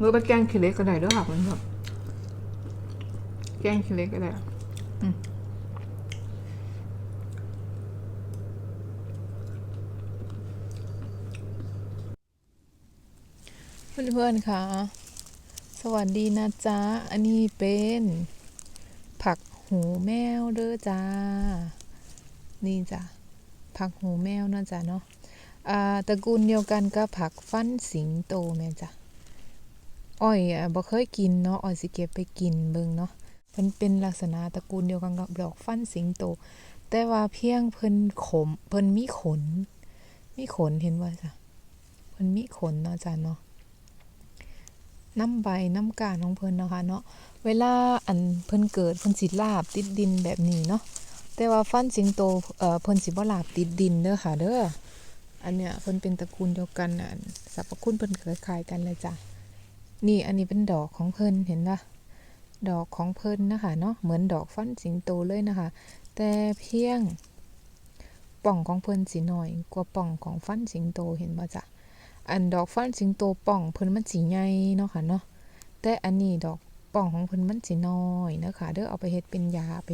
มือไปแกงขี้เล็กก็ได้ด้วยค่ะคุณผู้ชมแกงขี้เล็กก็ได้อืมเพื่อนๆค่ะ สวัสดีนะจ๊ะ อันนี้เป็น ผักหูแมวเด้อจ้า นี่จ้ะ ผักหูแมวนะจ๊ะเนาะอาตระกูลเดียวกันกับผักฟันสิงโตแม่จ้ะ อ้อยอะบ่เคยกินเนาะอ้อยสิเก็บไปกินเบิ่งเนาะมันเป็นลักษณะตระกูลเดียวกันกับดอกฟันสิงโต แต่ว่าเพียงเพิ่นขมเพิ่นมีขน มีขนเห็นว่าจ้ะเพิ่นมีขนเนาะจ้ะเนาะน้ำใบน้ำกาของเพิ่นเนาะคะเนาะเวลาอันเพิ่นเกิดเพิ่นสิลาบติดดินแบบนี้เนาะแต่ว่าฟันสิงโตเอ่อเพิ่นสิบ่ลาบติดดินเด้อค่ะเด้ออันเนี้ยเพิ่นเป็นตระกูลเดียวกันน่ะสรรพคุณเพิ่นคล้ายๆกันเลยจ้ะ นี่อันนี้เป็นดอกของเพิ่นเห็นปะดอกของเพิ่นนะคะเนาะเหมือนดอกฟันสิงโตเลยนะคะ แต่เพียงป่องของเพิ่นสิน้อยกว่าป่องของฟันสิงโตเห็นบ่จ๊ะอันดอกฟันสิงโตป่องเพิ่นมันสิใหญ่เนาะค่ะเนาะแต่อันนี้ดอกป่องของเพิ่นมันสิน้อยนะคะเด้อเอาไปเฮ็ดเป็นยาไป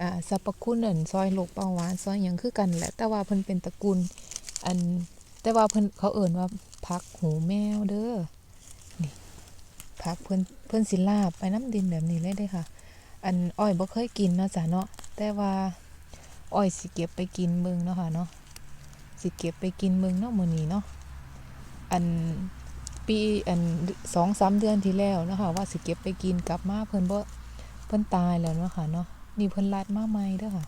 อ่าสรรพคุณอันซอยโรคเบาหวานซอยหยังคือกันแหละแต่ว่าเพิ่นเป็นตระกูลอันแต่ว่าเพิ่นเขาเอิ่นว่าผักหูแมวเด้อ ผักเพิ่นเพิ่นสิลาบไปน้ำดินแบบนี้เลยเด้ค่ะ อันอ้อยบ่เคยกินเนาะจ้ะเนาะแต่ว่าอ้อยสิเก็บไปกินเบิ่งเนาะค่ะเนาะสิเก็บไปกินเบิ่งเนาะมื้อนี้เนาะอันปีอันสองสามเดือนที่แล้วเนาะคะว่าสิเก็บไปกินกลับมาเพิ่นบ่เพิ่นตายแล้วเนาะค่ะเนาะนี่เพิ่นรัดมาใหม่เด้อค่ะ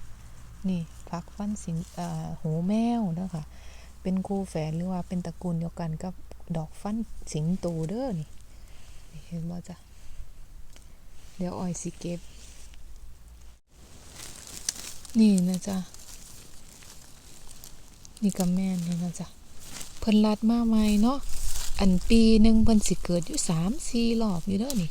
นี่ผักฟันสิงอ่าหูแมวเด้อค่ะ เป็นคู่แฝดหรือว่าเป็นตระกูลเดียวกันกับดอกฟันสิงโตเด้อนี่ เห็นบ่จ้ะ เดี๋ยวออยสิเก็บ นี่นะจ๊ะ นี่ก็แม่นนี่นะจ๊ะ เพิ่นลัดมาใหม่เนาะ อันปีหนึ่งเพิ่นสิเกิดอยู่สามสี่รอบอยู่เด้อนี่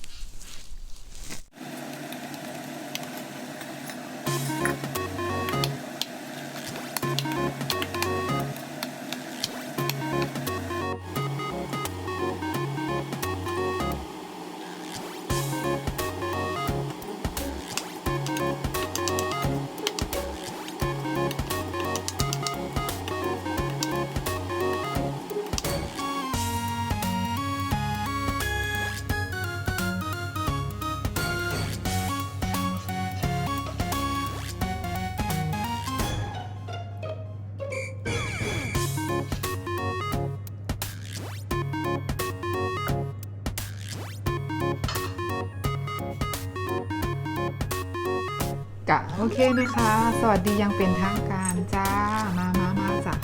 โอเคนะคะ สวัสดียังเป็นทางการจ้า มามามาจ้ะ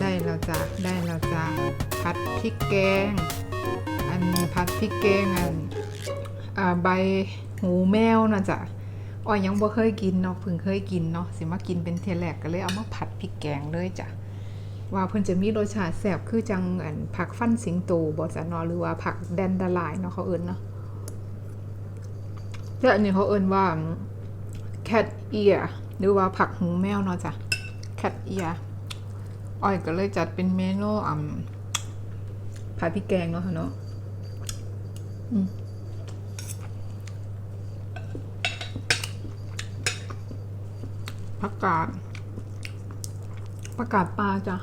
ได้แล้วจ้ะได้แล้วจ้ะผัดพริกแกง อันผัดพริกแกงอันอใบหูแมวนะจ้ะอ้อยยังบ่เคยกินเนาะเพิ่งเคยกินเนาะสิมากินเป็นเทแรกก็เลยเอามาผัดพริกแกงเลยจ้ะว่าเพิ่นจะมีรสชาติแซ่บคือจังอันผักฟันสิงโตบ่จ้ะเนาะหรือว่าผักแดนดาลายเนาะเขาเอิ้นเนาะแล้วอันนี้เขาเอิ้นว่า cat ear หรือว่าผักหูแมวเนาะจ้ะ cat ear อ้อยก็เลยจัดเป็นเมนูอ่ำผัดพริกแกงเนาะค่ะเนาะอืมผักกาดผักกาดปลาจ้ะ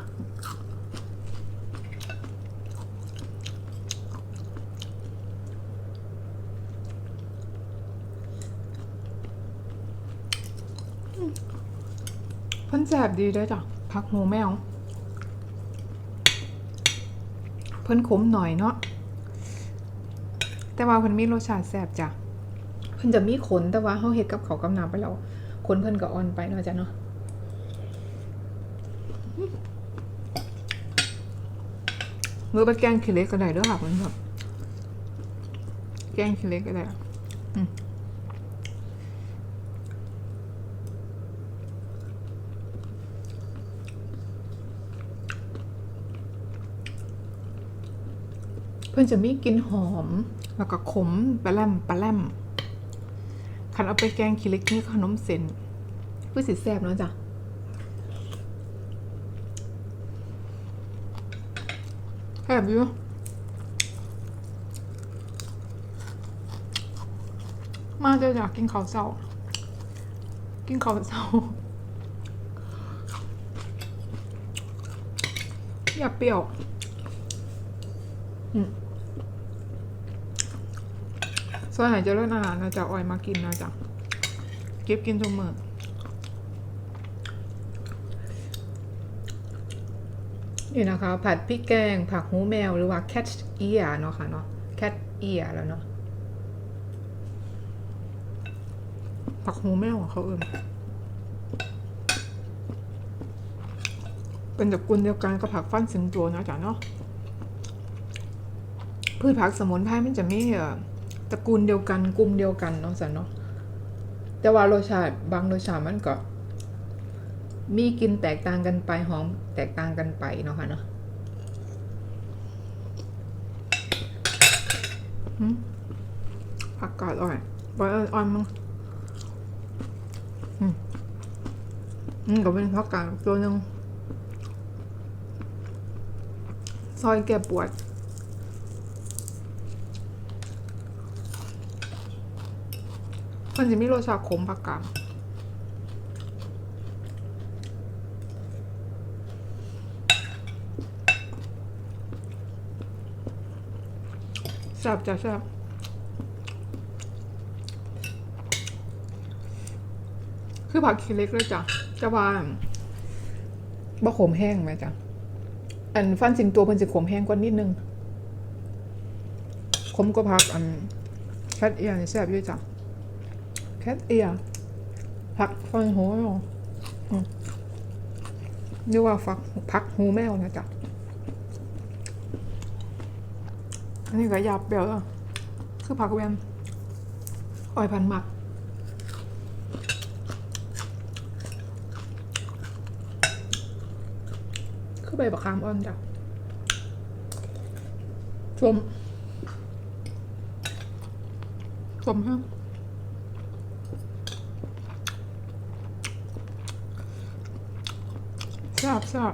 เพิ่นแสบดีด้วยจ้ะผักหูแมว เพิ่นขมหน่อยเนาะแต่ว่าเพิ่นมีรสชาติแสบจ้ะเพิ่นจะมีขนแต่ว่าเฮาเฮ็ดกับเขากับน้ำไปแล้วขนเพิ่นก็อ่อนไปเนาะจ้ะเนาะมือไปแกงขี้เล็กก็ได้ด้วยค่ะเพิ่นแบบแกงขี้เล็กก็ได้อืม พิ่นจะมีกลิ่นหอม แล้วก็ขมปลาแลมปลาแลมคันเอาไปแกงขี้เล็กนี่ขนมเส้นผู้สิแซ่บเนาะจ้ะแซ่บอยู่มาเจะอยากกินข้าวเศร้า กินข้าวเศร้า อยากเปรี้ยว อืม ส่วนไหนจะเลิกอาหารนะจ๊ะออยมากินนะจ๊ะเก็บกินทุกมือนี่นะคะ ผัดพริกแกง ผักหูแมวหรือว่า cat ear เนาะค่ะเนาะ cat ear แล้วเนาะผักหูแมวของเขาเอิ่มเป็นตระกูลเดียวกันกับผักฟันสิงโตนะจ๊ะเนาะพืชผักสมุนไพรมันจะมีเอ่อ ตระกูลเดียวกันกลุ่มเดียวกันเนาะจ๊ะเนาะแต่ว่ารสชาติบางรสชาติมันก็ มีกลินแตกต่างกันไปหอมแตกต่างกันไปเนาะค่ะเนาะผักกาดอ่อยบอยอ่อนมั้งอืมก็เป็นพักกางตัวหนึ่งซอยแก้ปวด มันจะมีรสชาติขมผักกาแซ่บจ้ะแซ่บคือผักขี้เล็กเลยจ้ะจะว่าบ่ขมแห้งไหมจ้ะอันฟันสิงตัวเพิ่นสิขมแห้งกว่านิดนึงขมกว่าผักอันแคทเอียนแซ่บอยู่จ้ะ แคทเอียผักฟันหูแมวอืมเรียกว่าฟักผักหูแมวนะจ๊ะอันนี้ก็หยาบเปรี้ยวแล้วคือผักเวียนอ่อยพันหมักคือใบบักขามอ่อนจ้ะชมชมฮะ ทราบทราบ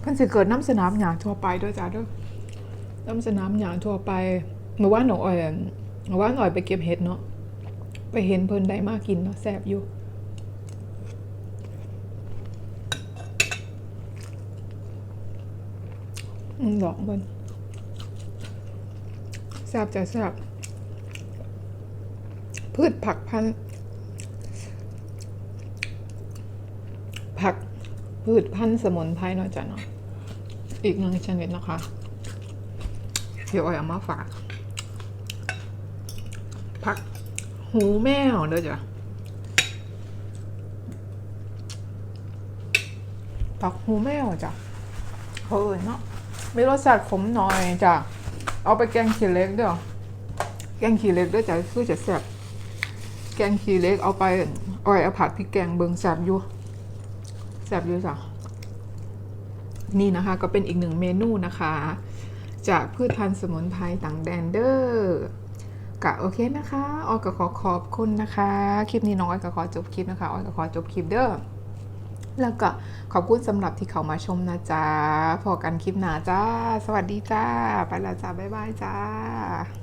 เพิ่นสิเกิดน้ำสนามหยางทั่วไปด้วยจ้ะด้วยน้ำสนามหยางทั่วไปเมื่อวานหนูอ่อยเมื่อวานอ่อยไปเก็บเห็ดเนาะไปเห็นเพิ่นได้มากินเนาะแซ่บอยู่อืมดอกมันแซ่บจะแซ่บพืชผักพันธุ์ผัก พืชพันธุ์สมุนไพรเนาะจ้ะเนาะอีกหนึ่งชนิดนะคะเดี๋ยวออยเอามาฝากผักหูแมวเด้อจ้ะผักหูแมวจ้ะเขาเอ่ยเนาะมีรสชาติขมหน่อยจ้ะเอาไปแกงขี้เล็กเด้อแกงขี้เล็กเด้อจ้ะคือจะแซ่บแกงขี้เล็กเอาไปอ้อยเอาผัดพริกแกงเบิงแซ่บอยู่ บอยู่จ้ะนี่นะคะก็เป็นอีกหนึ่งเมนูนะคะ จากพืชพันธุ์สมุนไพรต่างแดนเดอร์กะโอเคนะคะออยก็ขอขอบคุณนะคะ คลิปนี้น้องออยก็ขอจบคลิปนะคะออยก็ขอจบคลิปเด้อแล้วก็ขอบคุณสำหรับที่เขามาชมนะจ๊ะพอกันคลิปหน้าจ้า สวัสดีจ้า ไปแล้วจ้า บ๊ายบายจ้า